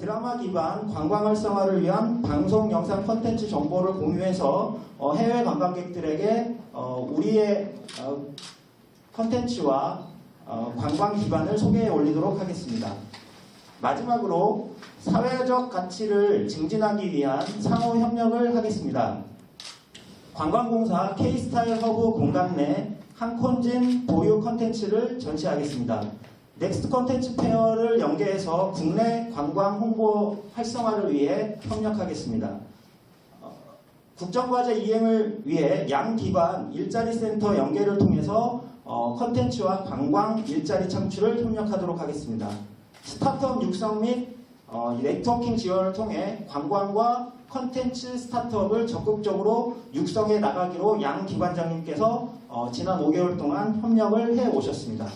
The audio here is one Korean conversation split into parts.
드라마 기반 관광 활성화를 위한 방송 영상 콘텐츠 정보를 공유해서 어, 해외 관광객들에게 어, 우리의 어, 콘텐츠와 어, 관광 기반을 소개해 올리도록 하겠습니다. 마지막으로 사회적 가치를 증진하기 위한 상호 협력을 하겠습니다. 관광공사 K스타일 허브 공간 내 한콘진 보유 컨텐츠를 전시하겠습니다. 넥스트 컨텐츠 페어를 연계해서 국내 관광 홍보 활성화를 위해 협력하겠습니다. 어, 국정과제 이행을 위해 양 기관 일자리 센터 연계를 통해서 어, 컨텐츠와 관광 일자리 창출을 협력하도록 하겠습니다. 스타트업 육성 및 어, 이 네트워킹 지원을 통해 관광과 컨텐츠 스타트업을 적극적으로 육성해 나가기로 양 기관장님께서 어, 지난 5개월 동안 협력을 해 오셨습니다.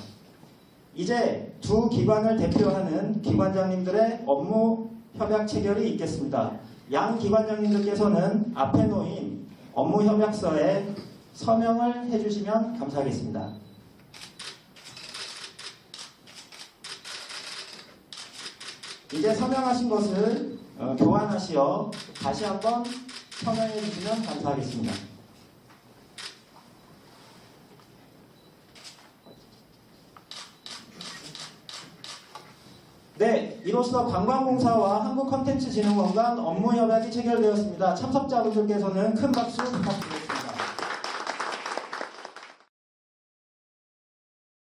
이제 두 기관을 대표하는 기관장님들의 업무 협약 체결이 있겠습니다. 양 기관장님들께서는 앞에 놓인 업무 협약서에 서명을 해주시면 감사하겠습니다. 이제 서명하신 것을 어, 교환하시어 다시 한번 서명해 주시면 감사하겠습니다. 네, 이로써 관광공사와 한국컨텐츠진흥원 간 업무 협약이 체결되었습니다. 참석자분들께서는 큰 박수 부탁드립니다.